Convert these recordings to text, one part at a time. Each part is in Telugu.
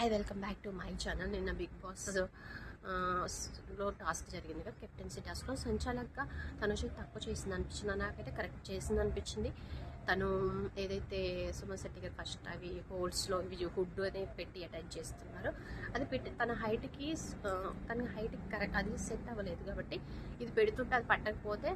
Hi welcome back to my channel నిన్న బిగ్ బాస్లో టాస్క్ జరిగింది కదా కెప్టెన్సీ టాస్క్లో సంచాలక్గా తనుష తక్కువ చేసింది అనిపించింది. నాకైతే కరెక్ట్ చేసింది అనిపించింది. తను ఏదైతే సుమన్ శెట్టి గారు ఫస్ట్ అవి హోల్స్లో ఇవి హుడ్ అనేది పెట్టి అటాచ్ చేస్తున్నారు. అది పెట్టి తన హైట్కి తన హైట్కి కరెక్ట్ అది సెట్ అవ్వలేదు కాబట్టి ఇది పెడుతుంటే అది పట్టకపోతే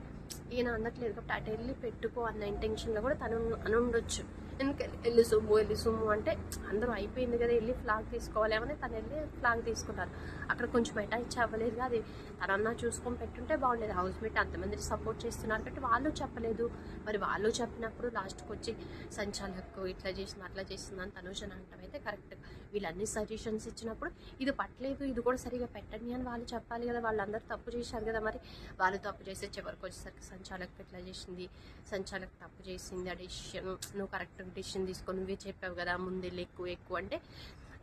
ఈయన అందట్లేదు కాబట్టి అటు వెళ్ళి పెట్టుకో అన్న ఇంటెన్షన్లో కూడా తను అని ఉండొచ్చు ఎందుకు వెళ్ళి సొమ్ము వెళ్ళి సొమ్ము అంటే అందరూ అయిపోయింది కదా వెళ్ళి ఫ్లాగ్ తీసుకోవాలేమని తను వెళ్ళి ఫ్లాగ్ తీసుకుంటారు అక్కడ కొంచెం ఇచ్చి అవ్వలేదు అది తనన్నా చూసుకొని పెట్టుంటే బాగుండేది. హౌస్ మేట్ అంతమంది సపోర్ట్ చేస్తున్నారు కాబట్టి వాళ్ళు చెప్పలేదు. మరి వాళ్ళు చెప్పినప్పుడు లాస్ట్కి వచ్చి సంచాలకు ఇట్లా చేసింది అట్లా చేసింది అని తనుజన అంటాం అయితే కరెక్ట్ వీళ్ళన్ని సజెషన్స్ ఇచ్చినప్పుడు ఇది పట్టలేదు ఇది కూడా సరిగా పెట్టండి అని వాళ్ళు చెప్పాలి కదా. వాళ్ళందరూ తప్పు చేశారు కదా మరి. వాళ్ళు తప్పు చేసే చివరికి వచ్చేసరికి సంచాలకు ఇట్లా చేసింది? సంచాలకు తప్పు చేసింది ఆ డెసిషన్ నువ్వు కరెక్ట్ డెసిషన్ తీసుకొని నువ్వే చెప్పావు కదా ముందే ఎక్కువ ఎక్కువ అంటే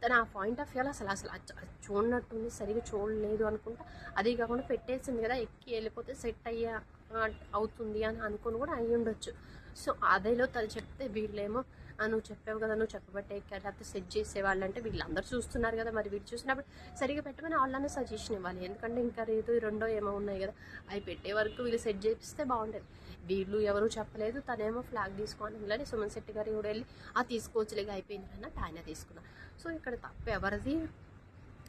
తను ఆ పాయింట్ ఆఫ్ వ్యూలో అసలు అసలు చూడనట్టుంది సరిగా చూడలేదు అనుకుంటా. అదే కాకుండా పెట్టేసింది కదా ఎక్కి వెళ్ళిపోతే సెట్ అయ్యా అవుతుంది అని అనుకుని కూడా అయ్యి ఉండొచ్చు సో అదేలో తను చెప్తే వీళ్ళేమో నువ్వు చెప్పావు కదా నువ్వు చెప్పబట్టే లేకపోతే సెట్ చేసేవాళ్ళు అంటే వీళ్ళందరూ చూస్తున్నారు కదా మరి వీళ్ళు చూసినప్పుడు సరిగా పెట్టమని వాళ్ళనే సజెషన్ ఇవ్వాలి. ఎందుకంటే ఇంకా రేటు రెండో ఏమో ఉన్నాయి కదా. అవి పెట్టే వరకు వీళ్ళు సెట్ చేపిస్తే బాగుండేది. వీళ్ళు ఎవరు చెప్పలేదు తనేమో ఫ్లాగ్ తీసుకోని వెళ్ళని సుమన్ శెట్టి గారు కూడా వెళ్ళి ఆ తీసుకోవచ్చులేగా అయిపోయింది అన్నట్టు ఆయన తీసుకున్నారు. సో ఇక్కడ తప్పు ఎవరిది?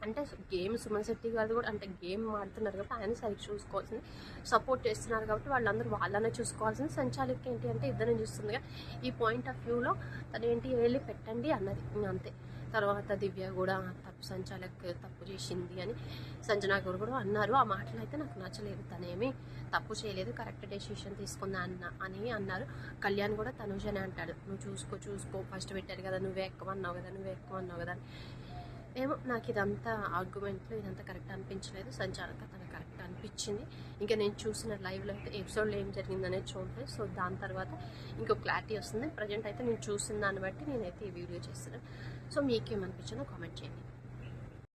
అంటే గేమ్ సుమన్ శెట్టి గారు కూడా అంటే గేమ్ ఆడుతున్నారు కాబట్టి ఆయన సరిగ్గా చూసుకోవాల్సింది. సపోర్ట్ చేస్తున్నారు కాబట్టి వాళ్ళందరూ వాళ్ళనే చూసుకోవాల్సింది. సంచాలకి ఏంటి అంటే ఇద్దరిని చూస్తుందిగా ఈ పాయింట్ ఆఫ్ వ్యూలో తను ఏంటి వెళ్ళి పెట్టండి అన్నది. అంతే. తర్వాత దివ్య కూడా తప్పు సంచాలక్ తప్పు చేసింది అని సంజనా గారు కూడా అన్నారు. ఆ మాటలు అయితే నాకు నచ్చలేదు. తనేమి తప్పు చేయలేదు. కరెక్ట్ డెసిషన్ తీసుకుందా అన్న అని అన్నారు. కళ్యాణ్ కూడా తనుజనే అంటాడు. నువ్వు చూసుకో చూసుకో. ఫస్ట్ పెట్టారు కదా నువ్వే ఎక్కువ అన్నావు కదా నువ్వే ఎక్కువ అన్నావు కదా ఏమో నాకు ఇదంతా ఆర్గ్యుమెంట్లు ఇదంతా కరెక్ట్ అనిపించలేదు. సంచాలక తన కరెక్ట్ అనిపించింది. ఇంకా నేను చూసిన లైవ్లో అయితే ఎపిసోడ్లో ఏం జరిగిందనేది చూడలేదు. సో దాని తర్వాత ఇంకో క్లారిటీ వస్తుంది. ప్రజెంట్ అయితే నేను చూసిన దాన్ని బట్టి నేనైతే ఈ వీడియో చేస్తున్నాను. సో మీకేమనిపించిందో కామెంట్ చేయండి.